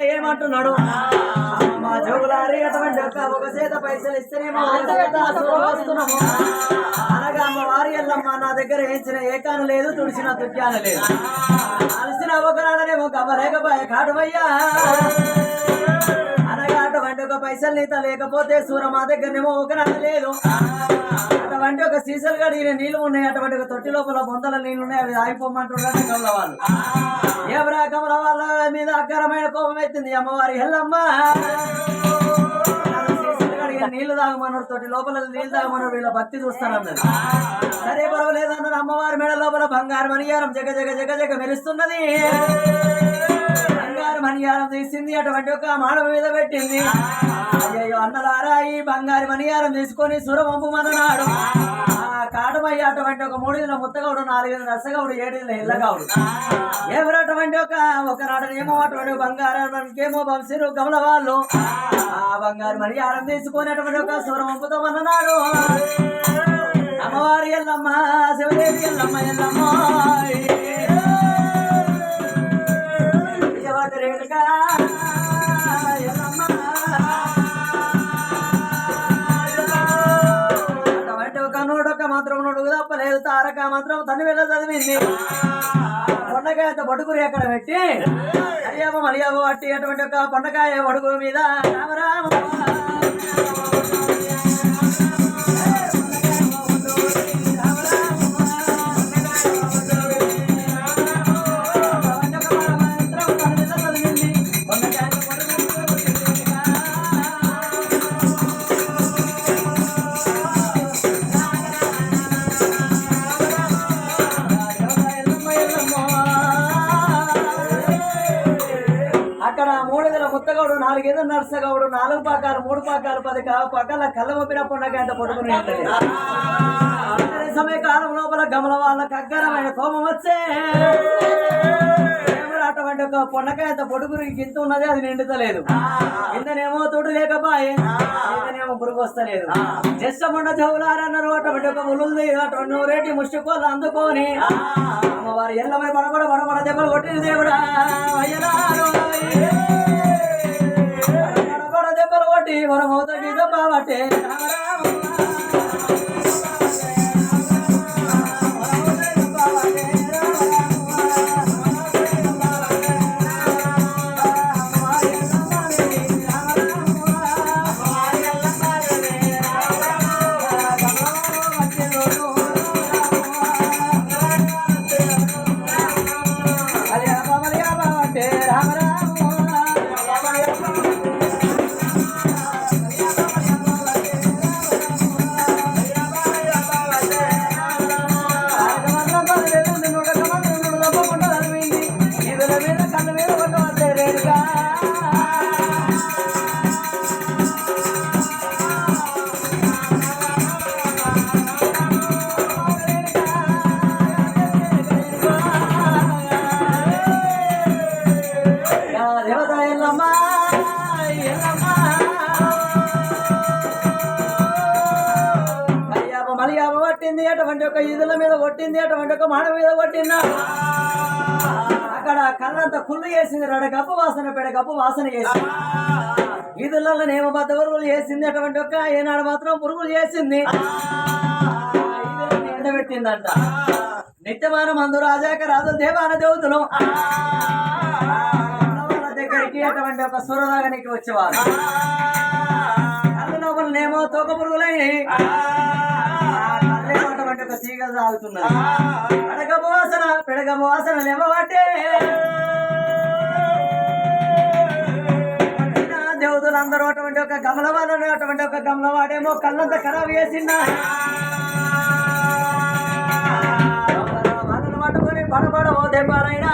ఏమంటున్నాడు? మా జోగులారి అటువంటి ఒక ఒక చేత పైసలు ఇస్తేనేమో వస్తున్నాము. అనగా అమ్మ వారి ఎల్లమ్మ నా దగ్గర వేయించిన ఏకాను లేదు తుడిచిన తుట్యాను లేదు. అలసిన ఒకనాడనేమో గవ్వలేకపోయే కాటమయ్యా అనగా అటువంటి ఒక పైసలు నీత లేకపోతే సూర మా దగ్గరనేమో ఒకనాడు లేదు. అటువంటి ఒక సీసలు కడిగిన నీళ్ళు ఉన్నాయి అటువంటి ఒక తొట్టి లోపల బొందల నీళ్ళు ఉన్నాయి అవి ఆగిపోమంటున్నారు వాళ్ళు కమల వాళ్ళ మీద అక్కరమైన కోపం ఎత్తింది. అమ్మవారి హెల్లమ్మ. నీళ్ళు తాగమన్నారు తోటి లోపల నీళ్ళు తాగమన్నారు వీళ్ళ భక్తి చూస్తానన్నది సరే పర్వాలేదు అన్నారు అమ్మవారి మెడ లోపల బంగారు అనియారం జగ జగ జగ జగ మెరుస్తున్నది. బంగారు మణియారం తీసింది. అటువంటి ఒక మానవ మీద పెట్టింది. అయ్యో అన్నలారా ఈ బంగారు మణియారం తీసుకొని సురవంపుమన్నాడు ఆ కాటమయ్య అటువంటి ఒక మూడుల ముత్తగౌడు నాలుగైదు రసగౌడు ఏడుల ఇల్లగౌడు ఎవరు అటువంటి ఒక ఒక నాడనేమో అటువంటి బంగారానికేమో వంశీరు గమల వాళ్ళు. ఆ. బంగారు మణియారం తీసుకొని అటువంటి ఒక సురవంపుతామన్నాడు అమ్మవారి ఎల్లమ్మ శివదేవి ఎల్లమ్మ ఎల్లమ్మ. రేణుకా? ఎల్లమ్మ తారక మంత్రం తను వెళ్ళ చదివింది. పొండకాయ బడుగురి అక్కడ పెట్టి అయ్యాబ మలియాబ పట్టి అటువంటి ఒక పొండకాయ బడుగు మీద రామరామ మూడెదల నాలుగేదో నర్సగౌడు నాలుగు పాకాలు మూడు పాకాలు పది పక్కల కళ్ళ మొప్పిన పొండగంట పట్టుకుని సమయ కాలం లోపల గమల వాళ్ళకి అగ్గరమైన కోపం వచ్చే. అటువంటి ఒక పొండకాయంత పొడుగురు గింత ఉన్నది అది నిండుతలేదు. ఇంతనేమో తోడు లేకపోయే కిందనేమో పురుగు వస్తలేదు. జస్ట్ మొండ చెవులారన్నారు అటువంటి ఒక ములుంది అటువంటి నూరేటి ముష్టికోళ్ళు అందుకొని అమ్మవారి ఎల్లమై పడబడ పడబడ దెబ్బలు కొట్టిన దేవుడా. பாட்டு కొట్టింది అటువంటి ఒక ఇదుల మీద కొట్టింది అటువంటి ఒక మాడ మీద కొట్టిందా? అక్కడ కళ్ళంతా కుళ్ళు చేసింది రెడ గప్పు వాసన పెడ గప్పు వాసన చేసింది ఇదులలో నేమ బద్ద పురుగులు చేసింది అటువంటి ఒక ఏనాడు మాత్రం పురుగులు చేసింది ఎండబెట్టిందంట. నిత్యమానం అందు రాజాక రాజు దేవాన దేవతలు. దగ్గరికి అటువంటి ఒక సూరదాగానికి వచ్చేవారు. కళ్ళు లోపలనేమో తోక పురుగులైనవి. అటువంటి ఒక తీగలు వాసన పిడగపు వాసన లేవబట్టే దేవతలందరూ అటువంటి ఒక గమల వాళ్ళని అటువంటి ఒక గమల వాడేమో కళ్ళంతా ఖరాబ్ చేసిందా పట్టుకొని పడబడవో దెబ్బలైనా